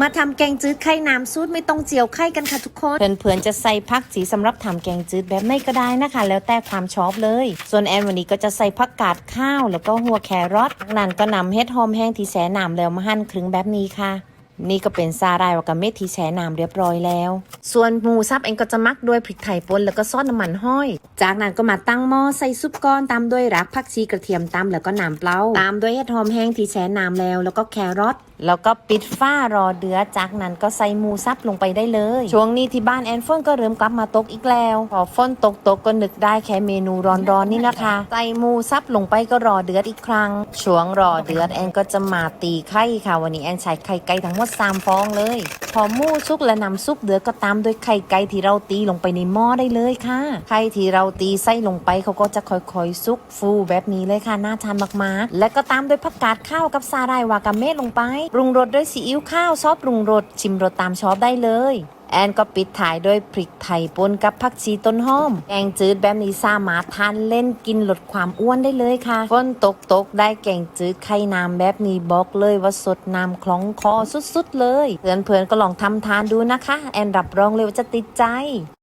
มาทำแกงจืดไข่น้ำซูดไม่ต้องเจียวไข่กันค่ะทุกคนเพื่อนๆจะใส่ผักสีสำหรับทำแกงจืดแบบไหนก็ได้นะคะ แล้วแต่ความชอบเลย ส่วนแอนวันนี้ก็จะใส่ผักกาดข้าว แล้วก็หัวแครอทจากนั้นก็นำเห็ดหอมแห้งที่แสน้ำแล้วมาหั่นครึ่งแบบนี้ค่ะ นี่ก็เป็นซาลายวากาเมะที่แช่น้ำเรียบร้อยแล้ว ส่วนหมูซับเองก็จะมักด้วยพริกไทยป่นแล้วก็ซอสน้ำมันห้อย จากนั้นก็มาตั้งหม้อใส่ซุปก้อนตามด้วยรักผักชีกระเทียมตามแล้วก็น้ำเปล่าตามด้วยเห็ดหอมแห้งที่แช่น้ำแล้ว แล้วก็แครอท แล้วก็ปิดฝ้ารอเดือดจากนั้นก็ใส่หมูซับลงไปได้เลย ช่วงนี้ที่บ้านแอนฝนก็เริ่มกลับมาตกอีกแล้ว พอฝนตกตกก็นึกได้แค่เมนูร้อนๆนี่นะคะ ใส่หมูซับลงไปก็รอเดือดอีกครั้ง ช่วงรอเดือดแอนก็จะมาตีไข่ค่ะ วันนี้แอนใช้ไข่ไก่ทั้งหมดสามฟองเลย พอมูซุกและน้ำซุปเดือดก็ตามด้วยไข่ไก่ที่เราตีลงไปในหม้อได้เลยค่ะ ไข่ที่เราตีใส่ลงไปเขาก็จะค่อยๆซุกฟูแบบนี้เลยค่ะน่าทานมากๆ และก็ตามด้วยผักกาดข้าวกับซาไดวากาเมะลงไปปรุงรสด้วยซีอิ๊วข้าวซอสปรุงรสชิมรสตามชอบได้เลย แอนก็ปิดท้ายด้วยพริกไทยป่นกับผักชีต้นหอมแกงจืดแบบนี้สามารถทานเล่นกินลดความอ้วนได้เลยค่ะฝนตกตกได้แกงจืดไข่น้ำแบบนี้บอกเลยว่าสดน้ำคล้องคอสุดๆเลย เพื่อนๆก็ลองทำทานดูนะคะ แอนรับรองเลยว่าจะติดใจ